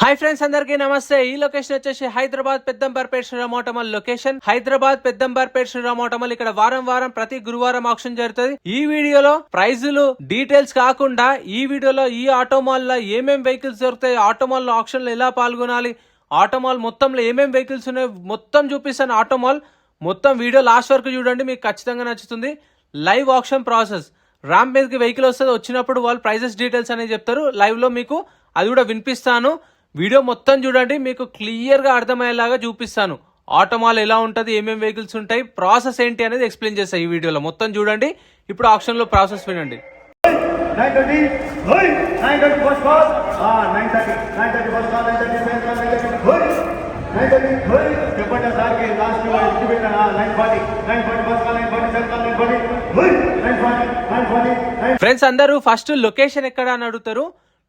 Hi friends అందరికీ నమస్తే. ఈ లొకేషన్ వచ్చేసి హైదరాబాద్ పెద్దంబర్పేట శ్రీరామోటమల్ లొకేషన్ హైదరాబాద్ పెద్దంబర్పేట శ్రీరామోటమల్ ఇక్కడ వారం వారం ప్రతి గురువారం ఆప్షన్ జరుగుతుంది. ఈ వీడియోలో ప్రైజులు డీటెయిల్స్ కాకుండా ఈ వీడియోలో ఈ ఆటోమాల్లో ఏమేం వెహికల్స్ దొరుకుతాయి ఆటోమాల్లో ఆప్షన్లో ఎలా పాల్గొనాలి ఆటోమాల్ మొత్తంలో ఏమేం వెహికల్స్ ఉన్నాయి మొత్తం చూపిస్తాను ఆటోమాల్. మొత్తం వీడియో లాస్ట్ వరకు చూడండి మీకు ఖచ్చితంగా నచ్చుతుంది. లైవ్ ఆప్షన్ ప్రాసెస్ ర్యాంప్ మీదకి వెహికల్ వస్తుంది వచ్చినప్పుడు వాళ్ళు ప్రైజెస్ డీటెయిల్స్ అనేది చెప్తారు. లైవ్లో మీకు అది కూడా వినిపిస్తాను. వీడియో మొత్తం చూడండి మీకు క్లియర్గా అర్థమయ్యేలాగా చూపిస్తాను. ఆటోమాల్ ఎలా ఉంటుంది ఏమేమి వెహికల్స్ ఉంటాయి ప్రాసెస్ ఏంటి అనేది ఎక్స్ప్లెయిన్ చేస్తాను ఈ వీడియోలో మొత్తం చూడండి. ఇప్పుడు ఆప్షన్లో ప్రాసెస్ వినండి. ఫ్రెండ్స్ అందరూ ఫస్ట్ లొకేషన్ ఎక్కడ అని అడుగుతారు?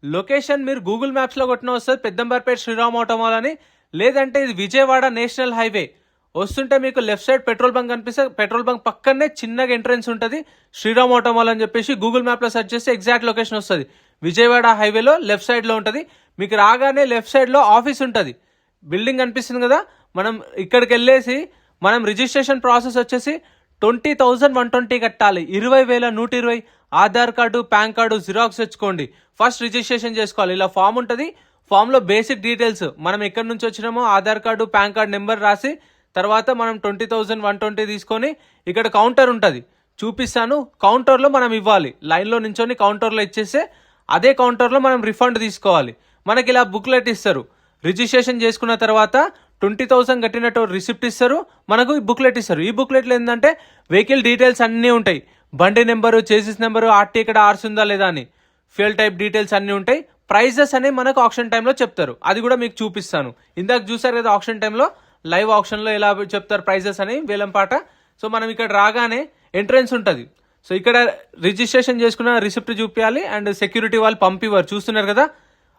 లొకేషన్ మీరు గూగుల్ మ్యాప్స్లో కొట్టిన వస్తుంది. పెద్దంబర్పేట శ్రీరామ్ ఆటోమాల్ అని. లేదంటే ఇది విజయవాడ నేషనల్ హైవే. వస్తుంటే మీకు లెఫ్ట్ సైడ్ పెట్రోల్ బంక్ కనిపిస్తే పెట్రోల్ బంక్ పక్కనే చిన్నగా ఎంట్రన్స్ ఉంటుంది. శ్రీరామ్ ఆటోమాల్ అని చెప్పేసి గూగుల్ మ్యాప్లో సెర్చ్ చేస్తే ఎగ్జాక్ట్ లొకేషన్ వస్తుంది. విజయవాడ హైవేలో లెఫ్ట్ సైడ్లో ఉంటుంది. మీకు రాగానే లెఫ్ట్ సైడ్లో ఆఫీస్ ఉంటుంది. బిల్డింగ్ కనిపిస్తుంది కదా? మనం ఇక్కడికి వెళ్ళేసి మనం రిజిస్ట్రేషన్ ప్రాసెస్ వచ్చేసి ట్వంటీ థౌజండ్ వన్ ట్వంటీ కట్టాలి. ఇరవై వేల నూట ఇరవై Aadhaar card pan card xerox తెచ్చుకోండి. ఫస్ట్ రిజిస్ట్రేషన్ చేసుకోవాలి. ఇలా ఫామ్ ఉంటుంది. ఫామ్లో బేసిక్ డీటెయిల్స్. మనం ఎక్కడి నుంచి వచ్చినామో Aadhaar card pan card number రాసి తర్వాత మనం ట్వంటీ థౌజండ్ వన్ ట్వంటీ తీసుకొని ఇక్కడ కౌంటర్ ఉంటుంది. చూపిస్తాను. కౌంటర్లో మనం ఇవ్వాలి. లైన్లో నించొని కౌంటర్లో ఇచ్చేస్తే అదే కౌంటర్లో మనం రిఫండ్ తీసుకోవాలి. మనకి ఇలా బుక్లెట్ ఇస్తారు. రిజిస్ట్రేషన్ చేసుకున్న తర్వాత ట్వంటీ థౌసండ్ కట్టినట్టు రిసిప్ట్ ఇస్తారు. మనకు ఈ బుక్లెట్ ఇస్తారు. ఈ బుక్లెట్లో ఏంటంటే వెహికల్ డీటెయిల్స్ అన్నీ ఉంటాయి. బండి నెంబరు చేసిస్ నెంబరు ఆర్టీ ఇక్కడ ఆర్స్ ఉందా లేదా అని. ఫ్యూల్ టైప్ డీటెయిల్స్ అన్నీ ఉంటాయి. ప్రైజెస్ అనేవి మనకు ఆప్షన్ టైంలో చెప్తారు. అది కూడా మీకు చూపిస్తాను. ఇందాక చూసారు కదా ఆప్షన్ టైంలో? లైవ్ ఆప్షన్లో ఎలా చెప్తారు ప్రైజెస్ అని వేలంపాట. సో మనం ఇక్కడ రాగానే ఎంట్రన్స్ ఉంటుంది. సో ఇక్కడ రిజిస్ట్రేషన్ చేసుకున్న రిసిప్ట్ చూపించాలి అండ్ సెక్యూరిటీ వాళ్ళు పంపివారు చూస్తున్నారు కదా?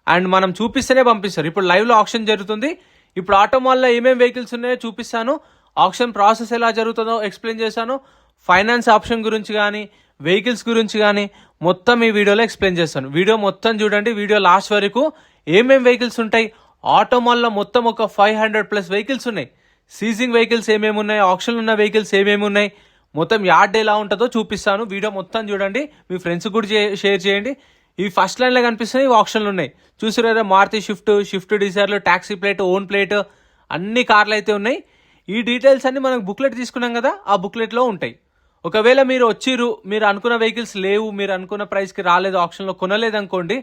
అండ్ మనం చూపిస్తేనే పంపిస్తారు. ఇప్పుడు లైవ్లో ఆప్షన్ జరుగుతుంది. ఇప్పుడు ఆటోమాల్లో ఏమేమి వెహికల్స్ ఉన్నాయో చూపిస్తాను. ఆప్షన్ ప్రాసెస్ ఎలా జరుగుతుందో ఎక్స్ప్లెయిన్ చేశాను. ఫైనాన్స్ ఆప్షన్ గురించి కానీ వెహికల్స్ గురించి కానీ మొత్తం ఈ వీడియోలో ఎక్స్ప్లెయిన్ చేస్తాను. వీడియో మొత్తం చూడండి. వీడియో లాస్ట్ వరకు ఏమేమి వెహికల్స్ ఉంటాయి? ఆటోమాల్లో మొత్తం ఒక ఫైవ్ హండ్రెడ్ ప్లస్ వెహికల్స్ ఉన్నాయి. సీజింగ్ వెహికల్స్ ఏమేమి ఉన్నాయి? ఆప్షన్లు ఉన్న వెహికల్స్ ఏమేమి ఉన్నాయి? మొత్తం యార్డ్ ఎలా ఉంటుందో చూపిస్తాను. వీడియో మొత్తం చూడండి. మీ ఫ్రెండ్స్ కూడా చే- షేర్ చేయండి. ఇవి ఫస్ట్ లైన్లో కనిపిస్తున్నాయి ఇవి ఆప్షన్లు ఉన్నాయి. చూసారు కదా మారుతి షిఫ్ట్ షిఫ్ట్ డిజైర్లు ట్యాక్సీ ప్లేట్ ఓన్ ప్లేట్ అన్ని కార్లు అయితే ఉన్నాయి. ఈ డీటెయిల్స్ అన్ని మనం బుక్లెట్ తీసుకున్నాం కదా ఆ బుక్లెట్లో ఉంటాయి. ఒకవేళ మీరు వచ్చిర్రు మీరు అనుకున్న వెహికల్స్ లేవు మీరు అనుకున్న ప్రైస్కి రాలేదు ఆప్షన్లో కొనలేదు అనుకోండి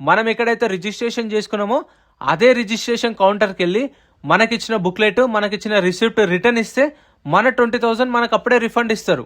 మనం ఎక్కడైతే రిజిస్ట్రేషన్ చేసుకున్నామో అదే రిజిస్ట్రేషన్ కౌంటర్కి వెళ్ళి మనకిచ్చిన బుక్లెట్ మనకిచ్చిన రిసిప్ట్ రిటర్న్ ఇస్తే మన ట్వంటీ థౌసండ్ మనకు అప్పుడే రిఫండ్ ఇస్తారు.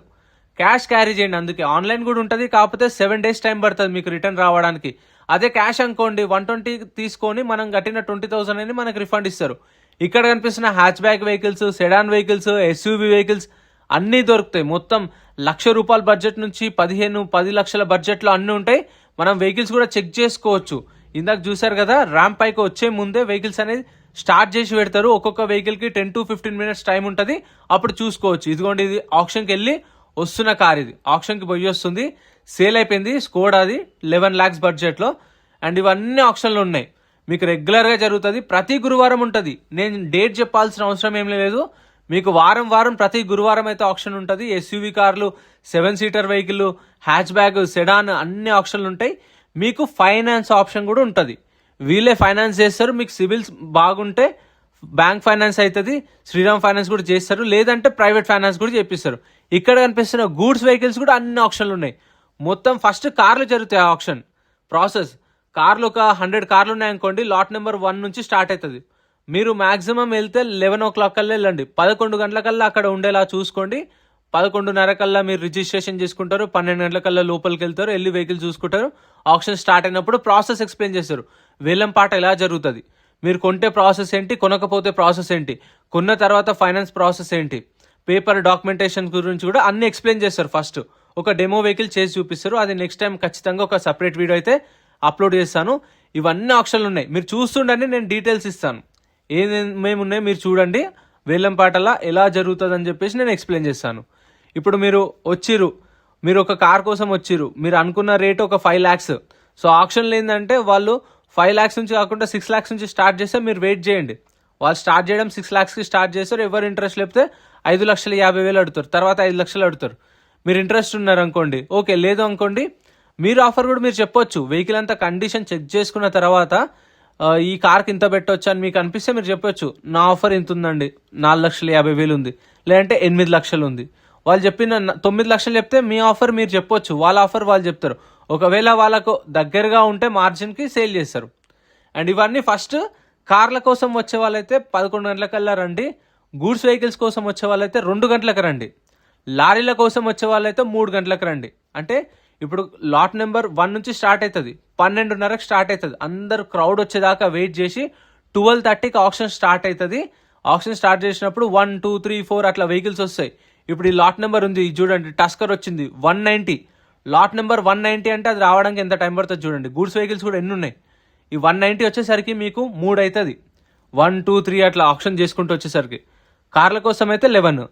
క్యాష్ క్యారీ చేయండి. అందుకే ఆన్లైన్ కూడా ఉంటుంది కాకపోతే సెవెన్ డేస్ టైం పడుతుంది మీకు రిటర్న్ రావడానికి. అదే క్యాష్ అనుకోండి వన్ ట్వంటీ తీసుకొని మనం కట్టిన ట్వంటీ థౌసండ్ అని మనకు రిఫండ్ ఇస్తారు. ఇక్కడ కనిపిస్తున్న hatchback vehicles sedan vehicles SUV vehicles అన్నీ దొరుకుతాయి. మొత్తం లక్ష రూపాయల బడ్జెట్ నుంచి పదిహేను పది లక్షల బడ్జెట్లో అన్నీ ఉంటాయి. మనం వెహికల్స్ కూడా చెక్ చేసుకోవచ్చు. ఇందాక చూసారు కదా ర్యాంప్ పైకి వచ్చే ముందే వెహికల్స్ అనేది స్టార్ట్ చేసి పెడతారు. ఒక్కొక్క వెహికల్కి ten to fifteen minutes time ఉంటుంది. అప్పుడు చూసుకోవచ్చు. ఇదిగోండి ఇది ఆప్షన్కి వెళ్ళి వస్తున్న కార్ ఇది. ఆప్షన్కి పోయి వస్తుంది. సేల్ అయిపోయింది. స్కోడాది లెవెన్ ల్యాక్స్ బడ్జెట్లో. అండ్ ఇవన్నీ ఆప్షన్లు ఉన్నాయి. మీకు రెగ్యులర్గా జరుగుతుంది. ప్రతి గురువారం ఉంటుంది. నేను డేట్ చెప్పాల్సిన అవసరం ఏం లేదు. మీకు వారం వారం ప్రతి గురువారం అయితే ఆప్షన్ ఉంటుంది. ఎస్యూవి కార్లు seven seater vehicle hatchback sedan అన్ని ఆప్షన్లు ఉంటాయి. మీకు ఫైనాన్స్ ఆప్షన్ కూడా ఉంటుంది. వీళ్ళే ఫైనాన్స్ చేస్తారు. మీకు సివిల్స్ బాగుంటే బ్యాంక్ ఫైనాన్స్ అవుతుంది శ్రీరామ్ ఫైనాన్స్ కూడా చేస్తారు లేదంటే ప్రైవేట్ ఫైనాన్స్ కూడా చేపిస్తారు. ఇక్కడ కనిపిస్తున్న గూడ్స్ వెహికల్స్ కూడా అన్ని ఆప్షన్లు ఉన్నాయి. మొత్తం ఫస్ట్ కార్లు జరుగుతాయి ఆ ఆప్షన్. ప్రాసెస్. కార్లు ఒక హండ్రెడ్ కార్లు ఉన్నాయనుకోండి లాట్ నెంబర్ వన్ నుంచి స్టార్ట్ అవుతుంది మీరు మ్యాక్సిమం వెళ్తే లెవెన్ ఓ క్లాక్ కల్లా వెళ్ళండి. పదకొండు గంటలకల్లా అక్కడ ఉండేలా చూసుకోండి. పదకొండున్నర కల్లా మీరు రిజిస్ట్రేషన్ చేసుకుంటారు పన్నెండు గంటల కల్లా లోపలికి వెళ్తారు వెళ్ళి వెహికల్ చూసుకుంటారు. ఆప్షన్ స్టార్ట్ అయినప్పుడు ప్రాసెస్ ఎక్స్ప్లెయిన్ చేస్తారు. వేలం పాట ఎలా జరుగుతుంది? మీరు కొంటే ప్రాసెస్ ఏంటి కొనకపోతే ప్రాసెస్ ఏంటి కొన్న తర్వాత ఫైనాన్స్ ప్రాసెస్ ఏంటి పేపర్ డాక్యుమెంటేషన్ గురించి కూడా అన్ని ఎక్స్ప్లెయిన్ చేస్తారు ఫస్ట్. ఒక డెమో వెహికల్ చేసి చూపిస్తారు అది నెక్స్ట్ టైం ఖచ్చితంగా ఒక సపరేట్ వీడియో అయితే అప్లోడ్ చేస్తాను. ఇవన్నీ ఆప్షన్లు ఉన్నాయి. మీరు చూస్తుండని నేను డీటెయిల్స్ ఇస్తాను. ఏమేమి ఉన్నాయి మీరు చూడండి. వేలంపాటలా ఎలా జరుగుతుంది అని చెప్పేసి నేను ఎక్స్ప్లెయిన్ చేస్తాను. ఇప్పుడు మీరు వచ్చిర్రు మీరు ఒక కార్ కోసం వచ్చిర్రు మీరు అనుకున్న రేట్ ఒక ఫైవ్ ల్యాక్స్ సో ఆప్షన్లు ఏంటంటే వాళ్ళు ఫైవ్ ల్యాక్స్ నుంచి కాకుండా సిక్స్ ల్యాక్స్ నుంచి స్టార్ట్ చేస్తే మీరు వెయిట్ చేయండి. వాళ్ళు స్టార్ట్ చేయడం సిక్స్ ల్యాక్స్కి స్టార్ట్ చేస్తారు. ఎవరు ఇంట్రెస్ట్ లేపితే ఐదు లక్షల యాభై వేలు అడుగుతారు. తర్వాత ఐదు లక్షలు అడుగుతారు. మీరు ఇంట్రెస్ట్ ఉన్నారు అనుకోండి. ఓకే లేదు అనుకోండి. మీరు ఆఫర్ కూడా మీరు చెప్పొచ్చు. వెహికల్ అంతా కండిషన్ చెక్ చేసుకున్న తర్వాత ఈ కార్కి ఇంత పెట్టవచ్చు అని మీకు అనిపిస్తే మీరు చెప్పొచ్చు. నా ఆఫర్ ఇంత ఉందండి. నాలుగు లక్షల యాభై వేలు ఉంది. లేదంటే ఎనిమిది లక్షలు ఉంది. వాళ్ళు చెప్పిన తొమ్మిది లక్షలు చెప్తే మీ ఆఫర్ మీరు చెప్పొచ్చు. వాళ్ళ ఆఫర్ వాళ్ళు చెప్తారు. ఒకవేళ వాళ్ళకు దగ్గరగా ఉంటే మార్జిన్కి సేల్ చేస్తారు. అండ్ ఇవన్నీ ఫస్ట్ కార్ల కోసం వచ్చే వాళ్ళైతే పదకొండు గంటలకల్లా రండి. గూడ్స్ వెహికల్స్ కోసం వచ్చే వాళ్ళైతే రెండు గంటలకు రండి. లారీల కోసం వచ్చే వాళ్ళైతే మూడు గంటలకు రండి. అంటే ఇప్పుడు లాట్ నెంబర్ వన్ నుంచి స్టార్ట్ అవుతుంది పన్నెండున్నరకు స్టార్ట్ అవుతుంది అందరు క్రౌడ్ వచ్చేదాకా వెయిట్ చేసి ట్వెల్వ్ థర్టీకి ఆప్షన్ స్టార్ట్ అవుతుంది ఆప్షన్ స్టార్ట్ చేసినప్పుడు వన్ టూ త్రీ ఫోర్ అట్లా వెహికల్స్ వస్తాయి. ఇప్పుడు ఈ లాట్ నెంబర్ ఉంది ఇది చూడండి టస్కర్ వచ్చింది one ninety lot number one ninety అంటే అది రావడానికి ఎంత టైం పడుతుంది చూడండి. గూడ్స్ వెహికల్స్ కూడా ఎన్ని ఉన్నాయి? ఈ వన్ నైంటీ వచ్చేసరికి మీకు మూడు అవుతుంది వన్ టూ త్రీ అట్లా ఆప్షన్ చేసుకుంటూ వచ్చేసరికి. కార్ల కోసం అయితే లెవెన్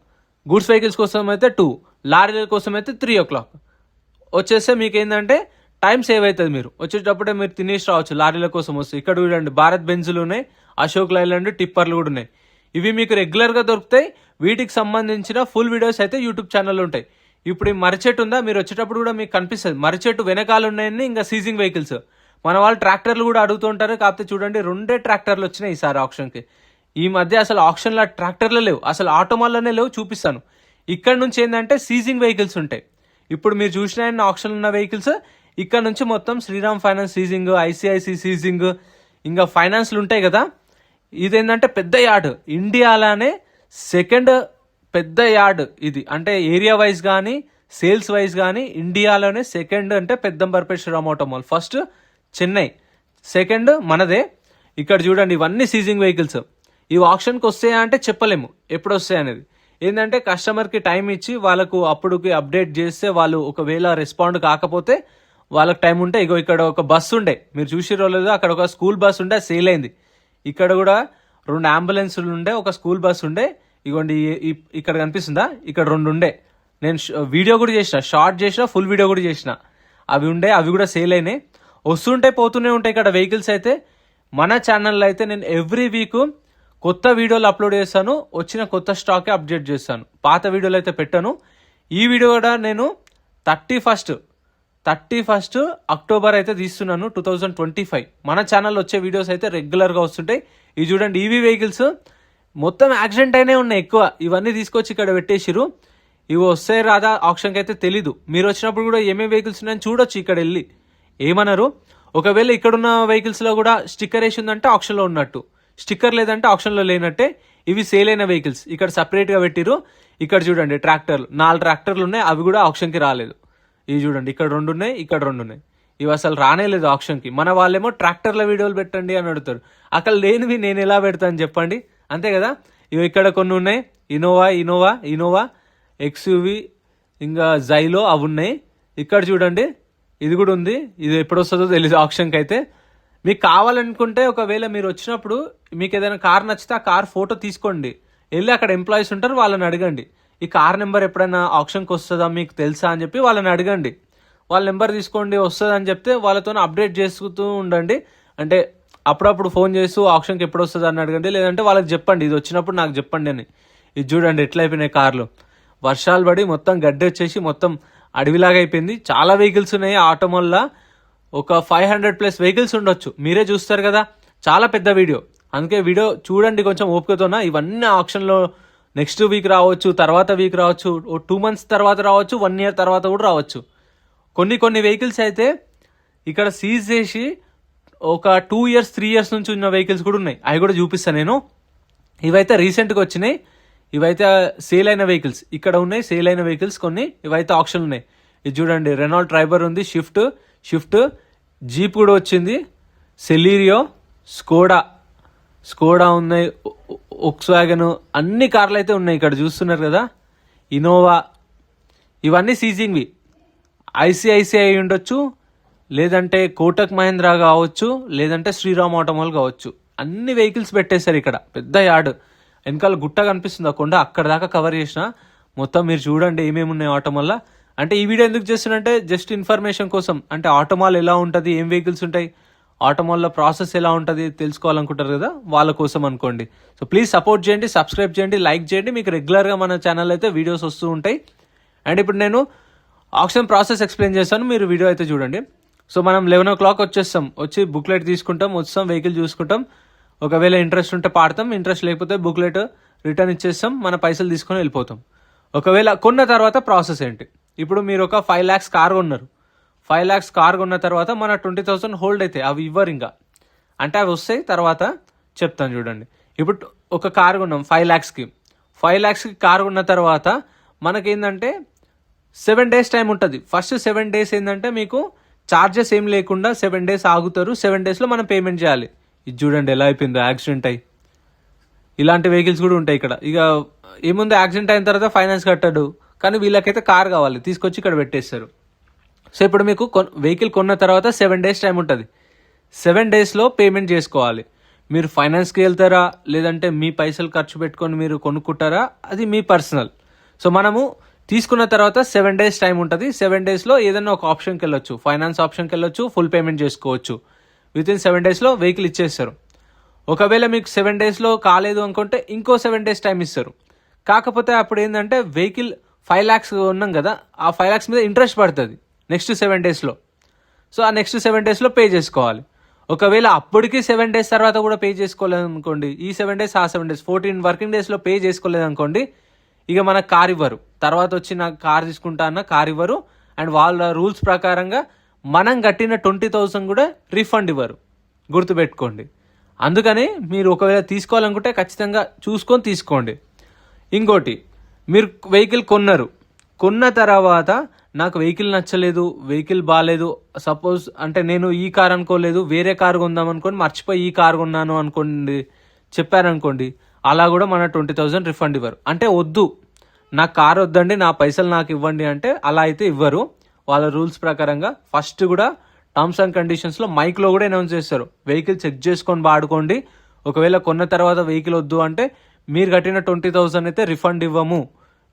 గూడ్స్ వెహికల్స్ కోసం అయితే టూ లారీల కోసం అయితే త్రీ ఓ క్లాక్ వచ్చేస్తే మీకు ఏంటంటే టైం సేవ్ అవుతుంది మీరు. వచ్చేటప్పుడే మీరు తినేసి రావచ్చు. లారీల కోసం వస్తే. ఇక్కడ చూడండి భారత్ బెంజులు ఉన్నాయి అశోక్ లైలాండ్ టిప్పర్లు కూడా ఉన్నాయి. ఇవి మీకు రెగ్యులర్గా దొరుకుతాయి. వీటికి సంబంధించిన ఫుల్ వీడియోస్ అయితే యూట్యూబ్ ఛానల్ ఉంటాయి. ఇప్పుడు ఈ ఉందా? మీరు వచ్చేటప్పుడు కూడా మీకు కనిపిస్తుంది. మరచెట్టు వెనకాల ఉన్నాయని ఇంకా సీజింగ్ వెహికల్స్. మన వాళ్ళు ట్రాక్టర్లు కూడా అడుగుతుంటారు కాకపోతే చూడండి రెండే ట్రాక్టర్లు వచ్చినాయి ఈసారి ఆప్షన్కి ఈ మధ్య అసలు ఆప్షన్లో ట్రాక్టర్లు లేవు. అసలు ఆటోమాల్లోనే లేవు చూపిస్తాను. ఇక్కడ నుంచి ఏంటంటే సీజింగ్ వెహికల్స్ ఉంటాయి. ఇప్పుడు మీరు చూసిన ఆప్షన్ ఉన్న వెహికల్స్ ఇక్కడ నుంచి మొత్తం Shriram finance seizing ICICI seizing ఇంకా ఫైనాన్స్లు ఉంటాయి కదా. ఇదేంటంటే పెద్ద యార్డ్. ఇండియాలోనే సెకండ్ పెద్ద యార్డ్ ఇది. అంటే ఏరియా వైజ్ కానీ సేల్స్ వైజ్ కానీ ఇండియాలోనే సెకండ్ అంటే Peddamberpet Shriram automall first Chennai second మనదే. ఇక్కడ చూడండి ఇవన్నీ సీజింగ్ వెహికల్స్. ఇవి ఆప్షన్కి వస్తాయా అంటే చెప్పలేము ఎప్పుడు వస్తాయి అనేది. ఏంటంటే కస్టమర్కి టైం ఇచ్చి వాళ్ళకు అప్పుడుకి అప్డేట్ చేస్తే వాళ్ళు ఒకవేళ రెస్పాండ్ కాకపోతే వాళ్ళకి టైం ఉంటే ఇగో ఇక్కడ ఒక బస్సు ఉండే. మీరు చూసిరో లేదో అక్కడ ఒక స్కూల్ బస్ ఉండే సేల్ అయింది. ఇక్కడ కూడా రెండు అంబులెన్సులు ఉండే ఒక స్కూల్ బస్ ఉండే. ఇగోండి ఇక్కడ కనిపిస్తుందా? ఇక్కడ రెండు ఉండే నేను వీడియో కూడా చేసిన షార్ట్ చేసిన ఫుల్ వీడియో కూడా చేసిన. అవి ఉండే అవి కూడా సేల్ అయినాయి. వస్తుంటే పోతూనే ఉంటాయి ఇక్కడ వెహికల్స్ అయితే. మన ఛానల్లో అయితే నేను ఎవ్రీ వీక్ కొత్త వీడియోలు అప్లోడ్ చేస్తాను వచ్చిన కొత్త స్టాకే అప్డేట్ చేస్తాను. పాత వీడియోలు అయితే పెట్టాను. ఈ వీడియో కూడా నేను thirty first thirty first October అయితే తీస్తున్నాను టూ థౌజండ్ ట్వంటీ ఫైవ్. మన ఛానల్ వచ్చే వీడియోస్ అయితే రెగ్యులర్గా వస్తుంటాయి. ఇవి చూడండి ఈవీ వెహికల్స్ మొత్తం యాక్సిడెంట్ అయినే ఉన్నాయి ఎక్కువ. ఇవన్నీ తీసుకొచ్చి ఇక్కడ పెట్టేసిరు ఇవి వస్తే రాదా ఆప్షన్కి అయితే తెలీదు. మీరు వచ్చినప్పుడు కూడా ఏమేమి వెహికల్స్ ఉన్నాయని చూడొచ్చు ఇక్కడ వెళ్ళి. ఏమన్నారు ఒకవేళ ఇక్కడున్న వెహికల్స్లో కూడా స్టిక్కర్ వేసి ఉందంటే ఆప్షన్లో ఉన్నట్టు. స్టిక్కర్ లేదంటే ఆప్షన్లో లేనట్టే. ఇవి సేల్ అయిన వెహికల్స్ ఇక్కడ సపరేట్గా పెట్టిరు ఇక్కడ చూడండి ట్రాక్టర్లు నాలుగు ట్రాక్టర్లు ఉన్నాయి. అవి కూడా ఆప్షన్కి రాలేదు. ఇవి చూడండి ఇక్కడ రెండు ఉన్నాయి ఇక్కడ రెండు ఉన్నాయి. ఇవి అసలు రానే లేదు ఆప్షన్కి మన వాళ్ళేమో ట్రాక్టర్ల వీడియోలు పెట్టండి అని అడుగుతారు. అక్కడ లేనివి నేను ఎలా పెడతాను చెప్పండి? అంతే కదా? ఇవి ఇక్కడ కొన్ని ఉన్నాయి. ఇనోవా ఇనోవా ఇనోవా ఎక్స్యూవి ఇంకా జైలో అవి ఉన్నాయి. ఇక్కడ చూడండి ఇది కూడా ఉంది. ఇది ఎప్పుడు వస్తుందో తెలియదు ఆప్షన్కి అయితే. మీకు కావాలనుకుంటే ఒకవేళ మీరు వచ్చినప్పుడు మీకు ఏదైనా కార్ నచ్చితే ఆ కార్ ఫోటో తీసుకోండి. వెళ్ళి అక్కడ ఎంప్లాయీస్ ఉంటారు వాళ్ళని అడగండి. ఈ కార్ నెంబర్ ఎప్పుడైనా ఆప్షన్కి వస్తుందా మీకు తెలుసా అని చెప్పి వాళ్ళని అడగండి. వాళ్ళ నెంబర్ తీసుకోండి వస్తుంది అని చెప్తే వాళ్ళతో అప్డేట్ చేసుకుంటూ ఉండండి. అంటే అప్పుడప్పుడు ఫోన్ చేస్తూ ఆప్షన్కి ఎప్పుడు వస్తుంది అని అడగండి. లేదంటే వాళ్ళకి చెప్పండి. ఇది వచ్చినప్పుడు నాకు చెప్పండి అని. ఇది చూడండి ఎట్లా అయిపోయినాయి కార్లు. వర్షాలు పడి మొత్తం గడ్డి వచ్చేసి మొత్తం అడవిలాగా అయిపోయింది. చాలా వెహికల్స్ ఉన్నాయి ఆటోమల్లా. ఒక ఫైవ్ హండ్రెడ్ ప్లస్ వెహికల్స్ ఉండొచ్చు. మీరే చూస్తారు కదా. చాలా పెద్ద వీడియో. అందుకే వీడియో చూడండి కొంచెం ఓపికతోన. ఇవన్నీ ఆప్షన్లో నెక్స్ట్ వీక్ రావచ్చు తర్వాత వీక్ రావచ్చు ఓ టూ మంత్స్ తర్వాత రావచ్చు వన్ ఇయర్ తర్వాత కూడా రావచ్చు. కొన్ని కొన్ని వెహికల్స్ అయితే ఇక్కడ సీజ్ చేసి ఒక టూ ఇయర్స్ త్రీ ఇయర్స్ నుంచి ఉన్న వెహికల్స్ కూడా ఉన్నాయి. అవి కూడా చూపిస్తాను నేను. ఇవైతే రీసెంట్గా వచ్చినాయి. ఇవైతే సేల్ అయిన వెహికల్స్. ఇక్కడ ఉన్నాయి సేల్ అయిన వెహికల్స్ కొన్ని. ఇవైతే ఆప్షన్ ఉన్నాయి. ఇది చూడండి రెనాల్డ్ ట్రైబర్ ఉంది షిఫ్ట్ షిఫ్ట్ జీప్ కూడా వచ్చింది. సెలీరియో స్కోడా స్కోడా ఉన్నాయి ఒక్స్ వ్యాగన్ అన్ని కార్లు అయితే ఉన్నాయి ఇక్కడ చూస్తున్నారు కదా. ఇనోవా ఇవన్నీ సీజింగ్వి ఐసిఐసిఐ ఉండొచ్చు. లేదంటే కోటక్ మహేంద్ర కావచ్చు లేదంటే శ్రీరామ్ ఆటోమాల్ కావచ్చు. అన్ని వెహికల్స్ పెట్టేశారు ఇక్కడ. పెద్ద యార్డ్ వెనకాల గుట్ట కనిపిస్తుంది ఆ కొండ. అక్కడ దాకా కవర్ చేసిన. మొత్తం మీరు చూడండి ఏమేమి ఉన్నాయి ఆటోమాల్ అంటే ఈ వీడియో ఎందుకు చేస్తున్నంటే జస్ట్ ఇన్ఫర్మేషన్ కోసం. అంటే ఆటోమాల్ ఎలా ఉంటుంది? ఏం వెహికల్స్ ఉంటాయి? ఆటోమాల్లో ప్రాసెస్ ఎలా ఉంటుంది? తెలుసుకోవాలనుకుంటారు కదా వాళ్ళ కోసం అనుకోండి. సో ప్లీజ్ సపోర్ట్ చేయండి సబ్స్క్రైబ్ చేయండి లైక్ చేయండి. మీకు రెగ్యులర్గా మన ఛానల్ అయితే వీడియోస్ వస్తూ ఉంటాయి. అండ్ ఇప్పుడు నేను ఆక్షన్ ప్రాసెస్ ఎక్స్ప్లెయిన్ చేస్తాను. మీరు వీడియో అయితే చూడండి. సో మనం లెవెన్ ఓ క్లాక్ వచ్చేస్తాం. వచ్చి బుక్లెట్ తీసుకుంటాం వస్తాం వెహికల్ చూసుకుంటాం. ఒకవేళ ఇంట్రెస్ట్ ఉంటే పాడతాం ఇంట్రెస్ట్ లేకపోతే బుక్లెట్ రిటర్న్ ఇచ్చేస్తాం మన పైసలు తీసుకొని వెళ్ళిపోతాం. ఒకవేళ కొన్న తర్వాత ప్రాసెస్ ఏంటి? ఇప్పుడు మీరు ఒక ఫైవ్ ల్యాక్స్ కార్ కొన్నారు. ఫైవ్ ల్యాక్స్ కార్ కొన్న తర్వాత మన ట్వంటీ థౌసండ్ హోల్డ్ అవుతాయి అవి ఇవ్వరు ఇంకా. అంటే అవి వస్తాయి తర్వాత చెప్తాను చూడండి. ఇప్పుడు ఒక కార్ కొన్నాం ఫైవ్ ల్యాక్స్కి ఫైవ్ ల్యాక్స్కి కార్ కొన్న తర్వాత మనకేంటంటే సెవెన్ డేస్ టైం ఉంటుంది. ఫస్ట్ సెవెన్ డేస్ ఏంటంటే మీకు చార్జెస్ ఏం లేకుండా సెవెన్ డేస్ ఆగుతారు. సెవెన్ డేస్లో మనం పేమెంట్ చేయాలి. ఇది చూడండి ఎలా అయిపోయిందో యాక్సిడెంట్ అయ్యి. ఇలాంటి వెహికల్స్ కూడా ఉంటాయి ఇక్కడ. ఇక ఏముంది యాక్సిడెంట్ అయిన తర్వాత ఫైనాన్స్ కట్టడు. కానీ వీళ్ళకైతే కార్ కావాలి. తీసుకొచ్చి ఇక్కడ పెట్టేస్తారు. సో ఇప్పుడు మీకు వెహికల్ కొన్న తర్వాత సెవెన్ డేస్ టైం ఉంటుంది. సెవెన్ డేస్లో పేమెంట్ చేసుకోవాలి. మీరు ఫైనాన్స్కి వెళ్తారా? లేదంటే మీ పైసలు ఖర్చు పెట్టుకొని మీరు కొనుక్కుంటారా? అది మీ పర్సనల్ సో మనము తీసుకున్న తర్వాత సెవెన్ డేస్ టైం ఉంటుంది. సెవెన్ డేస్లో ఏదైనా ఒక ఆప్షన్కి వెళ్ళొచ్చు ఫైనాన్స్ ఆప్షన్కి వెళ్ళొచ్చు ఫుల్ పేమెంట్ చేసుకోవచ్చు. విత్ ఇన్ సెవెన్ డేస్లో వెహికల్ ఇచ్చేస్తారు. ఒకవేళ మీకు సెవెన్ డేస్లో కాలేదు అనుకుంటే ఇంకో సెవెన్ డేస్ టైం ఇస్తారు. కాకపోతే అప్పుడు ఏంటంటే వెహికల్ ఫైవ్ ల్యాక్స్ ఉన్నాం కదా ఆ ఫైవ్ ల్యాక్స్ మీద ఇంట్రెస్ట్ పడుతుంది నెక్స్ట్ సెవెన్ డేస్లో సో ఆ నెక్స్ట్ సెవెన్ డేస్లో పే చేసుకోవాలి. ఒకవేళ అప్పటికి సెవెన్ డేస్ తర్వాత కూడా పే చేసుకోలేదు అనుకోండి ఈ సెవెన్ డేస్ ఆ సెవెన్ డేస్ ఫోర్టీన్ వర్కింగ్ డేస్లో పే చేసుకోలేదు అనుకోండి ఇక మనకు కార్ ఇవ్వరు తర్వాత వచ్చి నాకు కార్ తీసుకుంటా అన్న కార్ ఇవ్వరు అండ్ వాళ్ళ రూల్స్ ప్రకారంగా మనం కట్టిన ట్వంటీ థౌసండ్ కూడా రీఫండ్ ఇవ్వరు. గుర్తుపెట్టుకోండి. అందుకని మీరు ఒకవేళ తీసుకోవాలనుకుంటే ఖచ్చితంగా చూసుకొని తీసుకోండి. ఇంకోటి మీరు వెహికల్ కొన్నారు. కొన్న తర్వాత నాకు వెహికల్ నచ్చలేదు వెహికల్ బాగాలేదు సపోజ్ అంటే నేను ఈ కార్ అనుకోలేదు వేరే కార్ కొందాం అనుకోని మర్చిపోయి ఈ కార్ కొన్నాను అనుకోండి చెప్పారనుకోండి. అలా కూడా మన ట్వంటీ థౌజండ్ రిఫండ్ ఇవ్వరు. అంటే వద్దు. నా కార్ వద్దండి నా పైసలు నాకు ఇవ్వండి అంటే అలా అయితే ఇవ్వరు. వాళ్ళ రూల్స్ ప్రకారంగా ఫస్ట్ కూడా టర్మ్స్ అండ్ కండిషన్స్లో మైక్లో కూడా అనౌన్స్ చేస్తారు. వెహికల్ చెక్ చేసుకొని వాడుకోండి. ఒకవేళ కొన్న తర్వాత వెహికల్ వద్దు అంటే మీరు కట్టిన ట్వంటీ థౌసండ్ అయితే రిఫండ్ ఇవ్వము.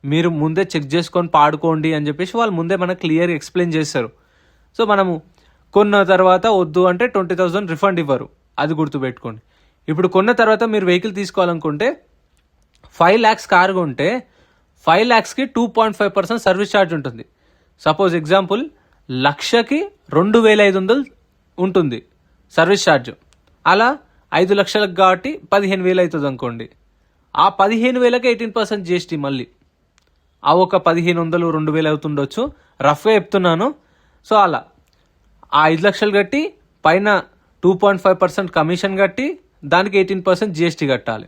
మీరు ముందే చెక్ చేసుకొని పాడుకోండి అని చెప్పేసి వాళ్ళు ముందే మనకు క్లియర్ ఎక్స్ప్లెయిన్ చేస్తారు. సో మనము కొన్న తర్వాత వద్దు అంటే ట్వంటీ థౌసండ్ రిఫండ్ ఇవ్వరు. అది గుర్తుపెట్టుకోండి. ఇప్పుడు కొన్న తర్వాత మీరు వెహికల్ తీసుకోవాలనుకుంటే ఫైవ్ ల్యాక్స్ కార్ కొంటే five ల్యాక్స్కి two point five percent service charge ఉంటుంది. సపోజ్ ఎగ్జాంపుల్ లక్షకి రెండు వేల ఐదు వందలు ఉంటుంది సర్వీస్ ఛార్జ్. అలా ఐదు లక్షలకు కాబట్టి పదిహేను వేలు అవుతుంది అనుకోండి. ఆ పదిహేను వేలకి ఎయిటీన్ పర్సెంట్ జిఎస్టీ మళ్ళీ. ఆ ఒక పదిహేను వందలు రెండు వేలు అవుతుండొచ్చు. రఫ్గా చెప్తున్నాను. సో అలా. ఆ ఐదు లక్షలు కట్టి పైన two point five percent commission కట్టి దానికి ఎయిటీన్ పర్సెంట్ జిఎస్టీ కట్టాలి.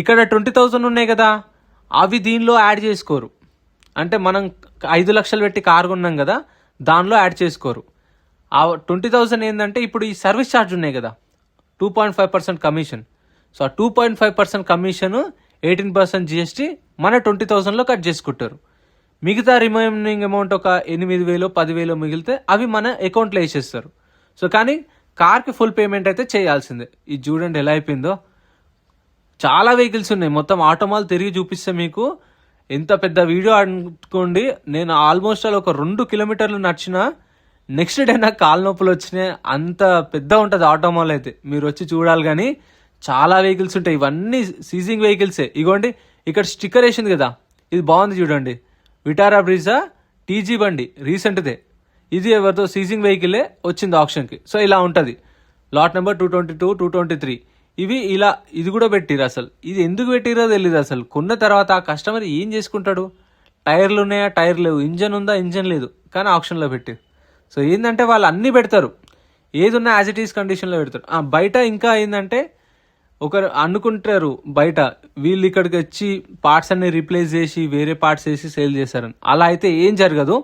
ఇక్కడ ట్వంటీ థౌజండ్ ఉన్నాయి కదా అవి దీనిలో యాడ్ చేసుకోరు. అంటే మనం ఐదు లక్షలు పెట్టి కారు కొన్నాం కదా దానిలో యాడ్ చేసుకోరు. ఆ ట్వంటీ థౌజండ్ ఏంటంటే ఇప్పుడు ఈ సర్వీస్ ఛార్జ్ ఉన్నాయి కదా two point five percent commission. So ఆ two point five percent commission eighteen percent GST మన ట్వంటీ థౌసండ్లో కట్ చేసుకుంటారు. మిగతా రిమైనింగ్ అమౌంట్ ఒక ఎనిమిది వేలు పదివేలు మిగిలితే అవి మన అకౌంట్లో వేసేస్తారు. సో కానీ కార్కి ఫుల్ పేమెంట్ అయితే చేయాల్సిందే. ఇది చూడండి ఎలా అయిపోయిందో. చాలా వెహికల్స్ ఉన్నాయి. మొత్తం ఆటోమాల్ తిరిగి చూపిస్తే మీకు ఎంత పెద్ద వీడియో అనుకోండి. నేను ఆల్మోస్ట్ అలా ఒక రెండు కిలోమీటర్లు నడిచిన నెక్స్ట్ డే నాకు కాలు నొప్పులు వచ్చినాయి. అంత పెద్ద ఉంటుంది ఆటోమాల్ అయితే. మీరు వచ్చి చూడాలి కానీ చాలా వెహికల్స్ ఉంటాయి. ఇవన్నీ సీజింగ్ వెహికల్సే. ఇగోండి ఇక్కడ స్టిక్కర్ వేసింది కదా. ఇది బాగుంది చూడండి. విటారా బ్రిజా టీజీ బండి రీసెంట్దే. ఇది ఎవరితో సీజింగ్ వెహికలే వచ్చింది ఆప్షన్కి సో ఇలా ఉంటుంది. Lot number two twenty two two twenty three ఇవి ఇలా ఇది కూడా పెట్టిరు అసలు. ఇది ఎందుకు పెట్టిరో తెలియదు అసలు. కొన్న తర్వాత ఆ కస్టమర్ ఏం చేసుకుంటాడు? టైర్లు ఉన్నాయా? టైర్ లేవు. ఇంజన్ ఉందా? ఇంజన్ లేదు. కానీ ఆప్షన్లో పెట్టి సో ఏంటంటే వాళ్ళు అన్నీ పెడతారు. ఏది ఉన్నా యాజ్ ఇట్ ఈస్ కండిషన్లో పెడతారు. బయట ఇంకా ఏంటంటే ఒకరు అనుకుంటారు బయట వీళ్ళు ఇక్కడికి వచ్చి పార్ట్స్ అన్ని రీప్లేస్ చేసి వేరే పార్ట్స్ వేసి సేల్ చేశారని. అలా అయితే ఏం జరగదు.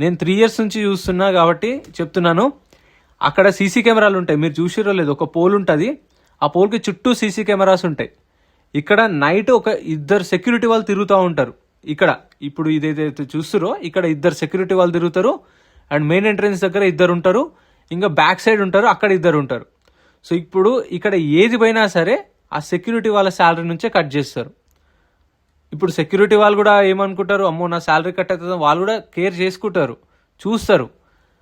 నేను త్రీ ఇయర్స్ నుంచి చూస్తున్నా కాబట్టి చెప్తున్నాను. అక్కడ సీసీ కెమెరాలు ఉంటాయి. మీరు చూసిరో లేదు ఒక పోల్ ఉంటుంది. ఆ పోల్కి చుట్టూ సీసీ కెమెరాస్ ఉంటాయి. ఇక్కడ నైట్ ఒక ఇద్దరు సెక్యూరిటీ వాళ్ళు తిరుగుతూ ఉంటారు. ఇక్కడ. ఇప్పుడు ఇదేదైతే చూస్తురో ఇక్కడ ఇద్దరు సెక్యూరిటీ వాళ్ళు తిరుగుతారు. అండ్ మెయిన్ ఎంట్రన్స్ దగ్గర ఇద్దరు ఉంటారు. ఇంకా బ్యాక్ సైడ్ ఉంటారు. అక్కడ ఇద్దరు ఉంటారు. సో ఇప్పుడు ఇక్కడ ఏది పోయినా సరే ఆ సెక్యూరిటీ వాళ్ళ శాలరీ నుంచే కట్ చేస్తారు. ఇప్పుడు సెక్యూరిటీ వాళ్ళు కూడా ఏమనుకుంటారు అమ్మో నా శాలరీ కట్ అవుతుంది వాళ్ళు కూడా కేర్ చేసుకుంటారు చూస్తారు.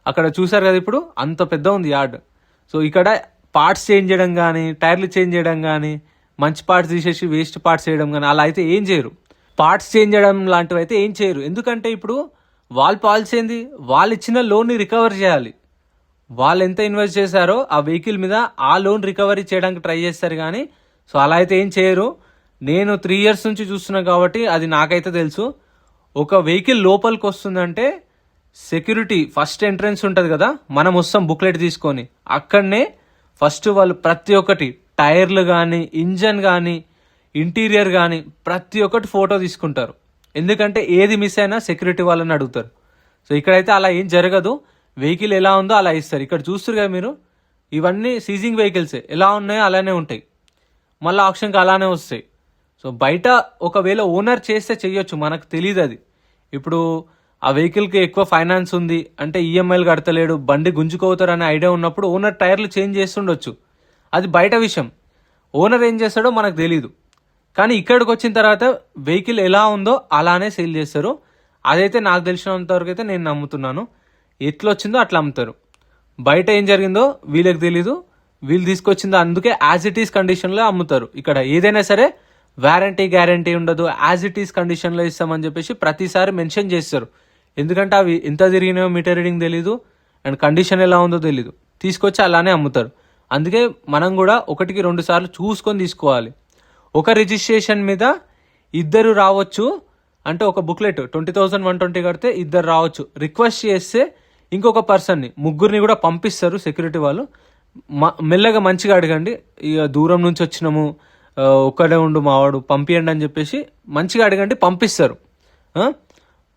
అక్కడ చూసారు కదా ఇప్పుడు అంత పెద్ద ఉంది యార్డ్ సో ఇక్కడ పార్ట్స్ చేంజ్ చేయడం కానీ టైర్లు చేంజ్ చేయడం కానీ మంచి పార్ట్స్ తీసేసి వేస్ట్ పార్ట్స్ చేయడం కానీ అలా అయితే ఏం చేయరు. పార్ట్స్ చేంజ్ చేయడం లాంటివి అయితే ఏం చేయరు. ఎందుకంటే ఇప్పుడు వాళ్ళు పాలసీ ఏంది? వాళ్ళు ఇచ్చిన లోన్ని రికవర్ చేయాలి. వాళ్ళు ఎంత ఇన్వెస్ట్ చేశారో ఆ వెహికల్ మీద ఆ లోన్ రికవరీ చేయడానికి ట్రై చేస్తారు కానీ సో అలా అయితే ఏం చేయరు. నేను త్రీ ఇయర్స్ నుంచి చూస్తున్నా కాబట్టి అది నాకైతే తెలుసు. ఒక వెహికల్ లోపలికి వస్తుందంటే సెక్యూరిటీ ఫస్ట్ ఎంట్రన్స్ ఉంటుంది కదా మనం వస్తాం బుక్లెట్ తీసుకొని. అక్కడనే ఫస్ట్ వాళ్ళు ప్రతి ఒక్కటి టైర్లు కానీ ఇంజన్ కానీ ఇంటీరియర్ కానీ ప్రతి ఒక్కటి ఫోటో తీసుకుంటారు. ఎందుకంటే ఏది మిస్ అయినా సెక్యూరిటీ వాళ్ళని అడుగుతారు. సో ఇక్కడైతే అలా ఏం జరగదు. వెహికల్ ఎలా ఉందో అలా ఇస్తారు. ఇక్కడ చూస్తారు కదా మీరు ఇవన్నీ సీజింగ్ వెహికల్సే ఎలా ఉన్నాయో అలానే ఉంటాయి. మళ్ళీ ఆప్షన్కి అలానే వస్తాయి. సో బయట ఒకవేళ ఓనర్ చేస్తే చెయ్యొచ్చు మనకు తెలియదు అది. ఇప్పుడు ఆ వెహికల్కి ఎక్కువ ఫైనాన్స్ ఉంది అంటే ఈఎంఐలు కడతలేడు బండి గుంజుకోవుతారనే ఐడియా ఉన్నప్పుడు ఓనర్ టైర్లు చేంజ్ చేస్తుండొచ్చు. అది బయట విషయం. ఓనర్ ఏం చేస్తాడో మనకు తెలియదు కానీ ఇక్కడికి వచ్చిన తర్వాత వెహికల్ ఎలా ఉందో అలానే సేల్ చేస్తారు. అదైతే నాకు తెలిసినంత వరకు అయితే నేను నమ్ముతున్నాను. ఎట్లా వచ్చిందో అట్లా అమ్ముతారు. బయట ఏం జరిగిందో వీళ్ళకి తెలీదు. వీళ్ళు తీసుకొచ్చిందో అందుకే యాజ్ ఇట్ ఈస్ కండిషన్లో అమ్ముతారు. ఇక్కడ ఏదైనా సరే వారంటీ గ్యారంటీ ఉండదు. యాజ్ ఇట్ ఈస్ కండిషన్లో ఇస్తామని చెప్పేసి ప్రతిసారి మెన్షన్ చేస్తారు. ఎందుకంటే అవి ఎంత తిరిగినాయో మీటర్ రీడింగ్ తెలీదు అండ్ కండిషన్ ఎలా ఉందో తెలీదు. తీసుకొచ్చి అలానే అమ్ముతారు. అందుకే మనం కూడా ఒకటికి రెండు సార్లు చూసుకొని తీసుకోవాలి. ఒక రిజిస్ట్రేషన్ మీద ఇద్దరు రావచ్చు అంటే ఒక booklet twenty thousand one twenty కడితే ఇద్దరు రావచ్చు. రిక్వెస్ట్ చేస్తే ఇంకొక పర్సన్ని ముగ్గురిని కూడా పంపిస్తారు సెక్యూరిటీ వాళ్ళు. మ- మెల్లగా మంచిగా అడగండి. ఇక దూరం నుంచి వచ్చినాము ఒక్కడే ఉండు మావాడు పంపియండి అని చెప్పేసి మంచిగా అడగండి పంపిస్తారు.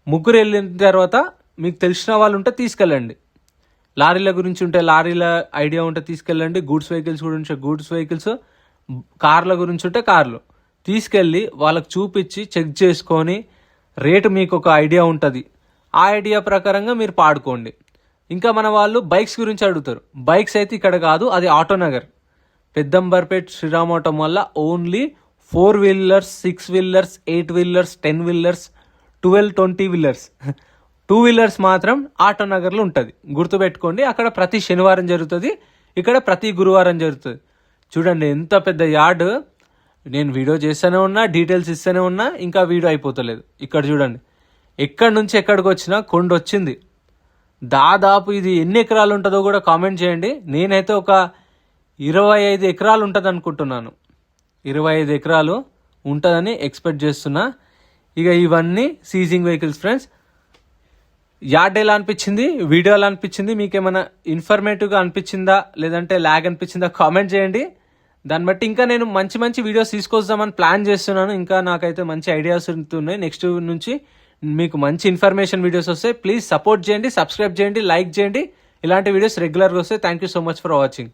ముగ్గురు వెళ్ళిన తర్వాత మీకు తెలిసిన వాళ్ళు ఉంటే తీసుకెళ్ళండి. లారీల గురించి ఉంటే లారీల ఐడియా ఉంటే తీసుకెళ్ళండి గూడ్స్ వెహికల్స్ గురించి గూడ్స్ వెహికల్స్ కార్ల గురించి ఉంటే కార్లు. తీసుకెళ్ళి వాళ్ళకి చూపించి చెక్ చేసుకొని రేటు మీకు ఒక ఐడియా ఉంటుంది. ఆ ఐడియా ప్రకారంగా మీరు పాడుకోండి. ఇంకా మన వాళ్ళు బైక్స్ గురించి అడుగుతారు. బైక్స్ అయితే ఇక్కడ కాదు అది ఆటోనగర్. పెద్దంబర్పేట్ శ్రీరామ్ వల్ల only four wheelers six wheelers eight wheelers ten wheelers twelve twenty wheelers two wheelers మాత్రం ఆటో నగర్లో ఉంటుంది. గుర్తుపెట్టుకోండి అక్కడ ప్రతి శనివారం జరుగుతుంది ఇక్కడ ప్రతి గురువారం జరుగుతుంది. చూడండి ఎంత పెద్ద యార్డ్. నేను వీడియో చేస్తూనే ఉన్నా డీటెయిల్స్ ఇస్తూనే ఉన్నా ఇంకా వీడియో అయిపోతలేదు. ఇక్కడ చూడండి ఎక్కడి నుంచి ఎక్కడికి వచ్చినా కొండ వచ్చింది దాదాపు ఇది ఎన్ని ఎకరాలు ఉంటుందో కూడా కామెంట్ చేయండి. నేనైతే ఒక ఇరవై ఐదు ఎకరాలు ఉంటుంది అనుకుంటున్నాను ఇరవై ఐదు ఎకరాలు ఉంటుందని ఎక్స్పెక్ట్ చేస్తున్నా. ఇక ఇవన్నీ సీజింగ్ వెహికల్స్ ఫ్రెండ్స్. యార్డ్ ఎలా అనిపించింది? వీడియో ఎలా అనిపించింది? మీకు ఏమైనా ఇన్ఫర్మేటివ్గా అనిపించిందా? లేదంటే ల్యాగ్ అనిపించిందా? కామెంట్ చేయండి. దాన్ని బట్టి ఇంకా నేను మంచి మంచి వీడియోస్ తీసుకొద్దామని ప్లాన్ చేస్తున్నాను. ఇంకా నాకైతే మంచి ఐడియాస్ ఉంటున్నాయి నెక్స్ట్ నుంచి మీకు మంచి ఇన్ఫర్మేషన్ వీడియోస్ వస్తాయి. ప్లీజ్ సపోర్ట్ చేయండి సబ్స్క్రైబ్ చేయండి లైక్ చేయండి. ఇలాంటి వీడియోస్ రెగ్యులర్గా వస్తాయి. Thank you so much for watching